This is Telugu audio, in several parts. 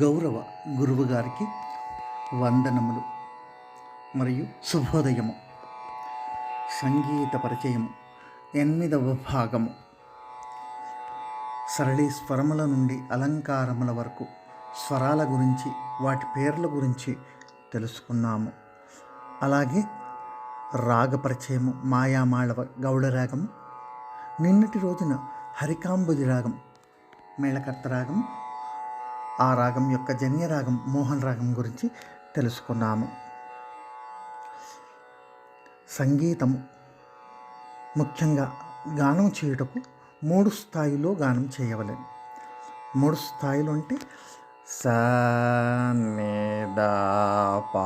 గౌరవ గురువుగారికి వందనములు మరియు శుభోదయము. సంగీత పరిచయము. ఎనిమిదవ భాగము. సరళి స్వరముల నుండి అలంకారముల వరకు స్వరాల గురించి వాటి పేర్ల గురించి తెలుసుకున్నాము. అలాగే రాగ పరిచయము మాయామాళవ గౌడరాగము నిన్నటి రోజున హరికాంబుజి రాగం మేళకర్త రాగం ఆ రాగం యొక్క జన్య రాగం మోహన్ రాగం గురించి తెలుసుకున్నాము. సంగీతము ముఖ్యంగా గానం చేయుటకు మూడు స్థాయిలో గానం చేయవలెను మూడు స్థాయిలు అంటే సా పా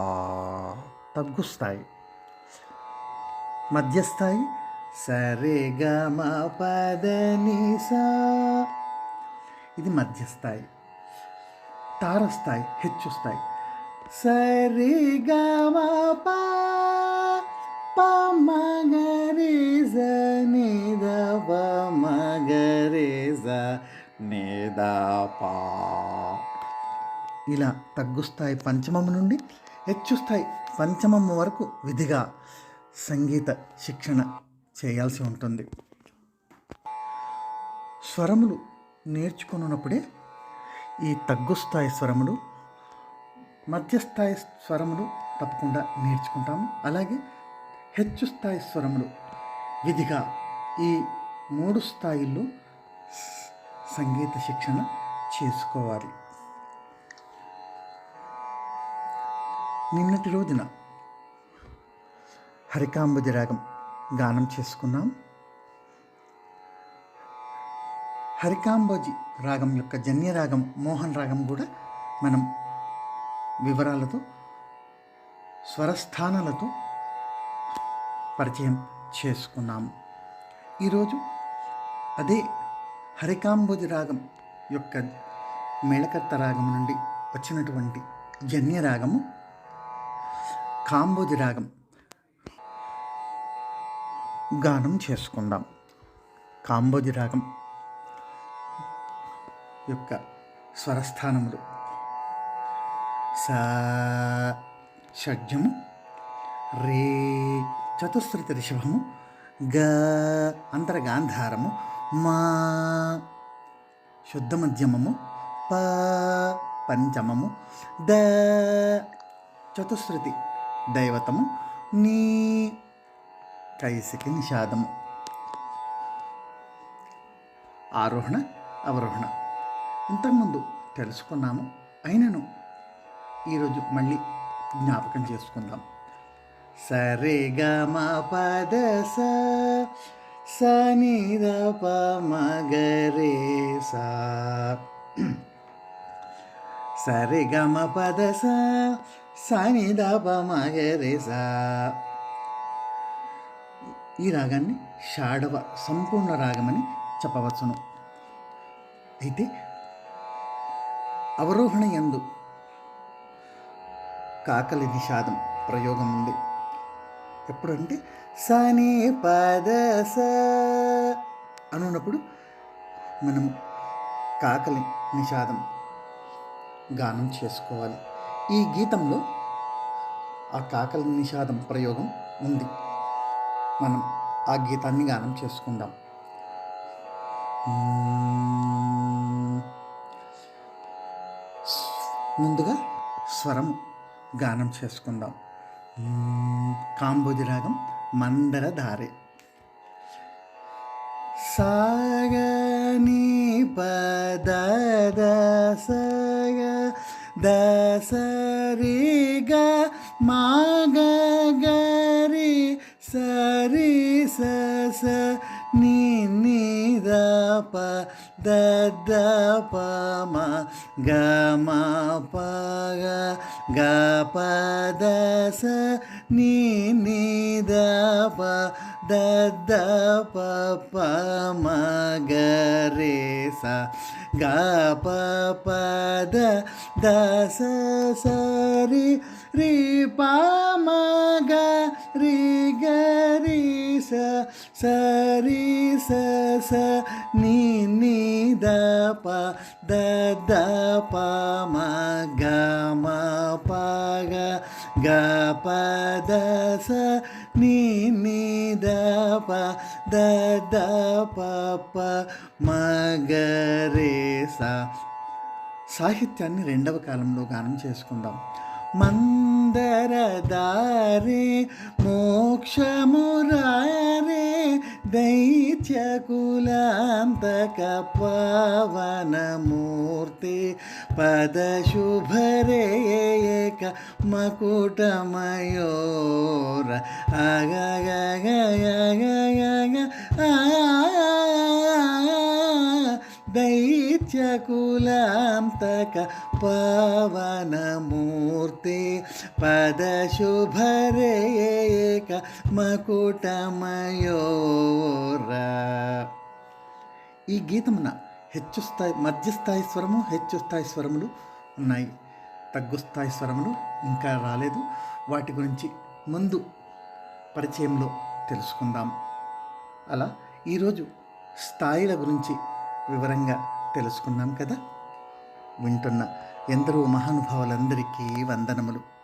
తగ్గు స్థాయి. మధ్యస్థాయి సరే గ మ సా. ఇది మధ్యస్థాయి తారస్థాయి హెచ్చు స్థాయి సరి గ మ ప ప మ గ పా. ఇలా తగ్గుస్తాయి పంచమము నుండి హెచ్చు స్థాయి పంచమము వరకు విధిగా సంగీత శిక్షణ చేయాల్సి ఉంటుంది. స్వరములు నేర్చుకున్నప్పుడే ఈ తగ్గు స్థాయి స్వరములు మధ్యస్థాయి స్వరములు తప్పకుండా నేర్చుకుంటాము. అలాగే హెచ్చు స్థాయి స్వరములు విధిగా ఈ మూడు స్థాయిల్లో సంగీత శిక్షణ చేసుకోవాలి. నిన్నటి రోజున హరికాంబుజ రాగం గానం చేసుకున్నాం. హరికాంబోజి రాగం యొక్క జన్య రాగం మోహన్ రాగం కూడా మనం వివరాలతో స్వరస్థానాలతో పరిచయం చేసుకున్నాము ఈరోజు అదే హరికాంబోజి రాగం యొక్క మేళకర్త రాగం నుండి వచ్చినటువంటి జన్య రాగము కాంబోజి రాగం గానం చేసుకుందాం. కాంబోజి రాగం యొక్క స్వరస్థానములు. సా షడ్జము రే చతుశ్రుతి రిషభము గ అంతరగాంధారము మా శుద్ధ మధ్యమము ప పంచమము ద చతుశ్రుతి దైవతము నీ కైసికి నిషాదము. ఆరోహణ అవరోహణ. ఇంతకుముందు తెలుసుకున్నాము. అయినను ఈరోజు మళ్ళీ జ్ఞాపకం చేసుకుందాం. సరే గ మ పద ని ద గ రే సా సరే గ పద ని ద గ రే సా ఈ రాగాన్ని షాడవ సంపూర్ణ రాగమని చెప్పవచ్చును. అయితే అవరోహణ యందు కాకలి నిషాదం ప్రయోగం ఉంది ఎప్పుడంటే సని పద స అనున్నప్పుడు మనము కాకలి నిషాదం గానం చేసుకోవాలి. ఈ గీతంలో ఆ కాకలి నిషాదం ప్రయోగం ఉంది. మనం ఆ గీతాన్ని గానం చేసుకుందాం. ముందుగా స్వరం గానం చేసుకుందాం మ్మ్. కాంబోజి రాగం మందర ధారే సాగని పద దసగ దసరి గ మాగ గరి సరి స స నీ ద ప ద ద ప మ గ మ ప గ గ ప ద స ని ని ద ప ద ద ప ప మ గ రే స గ ప ప ద ద స స రి రి ప మ గ రి గ రి స స రి స స నీ నీ ద ప ద ద ప మ గ మ ప గ గ ప ద స నీ నీ ద ప ద ద ప ప మ గ రే స సాహిత్యాన్ని రెండవ కాలంలో గానం చేసుకుందాం మందరదారే మోక్షమురారే దైత్యకులాంతక పవనమూర్తి పదశుభరేక మకుటమయోర అగగగగగగగ ఆ దైత్యకులాంతక పవనమూర్తి పదశుభరేక మకుటమయోర ఈ గీతమున హెచ్చు స్థాయి మధ్యస్థాయి స్వరము హెచ్చు స్థాయి స్వరములు ఉన్నాయి. తగ్గు స్థాయి స్వరములు ఇంకా రాలేదు. వాటి గురించి ముందు పరిచయంలో తెలుసుకుందాం. అలా ఈరోజు స్థాయిల గురించి వివరంగా తెలుసుకున్నాం కదా? వింటున్న ఎందరో మహానుభావులందరికీ వందనములు.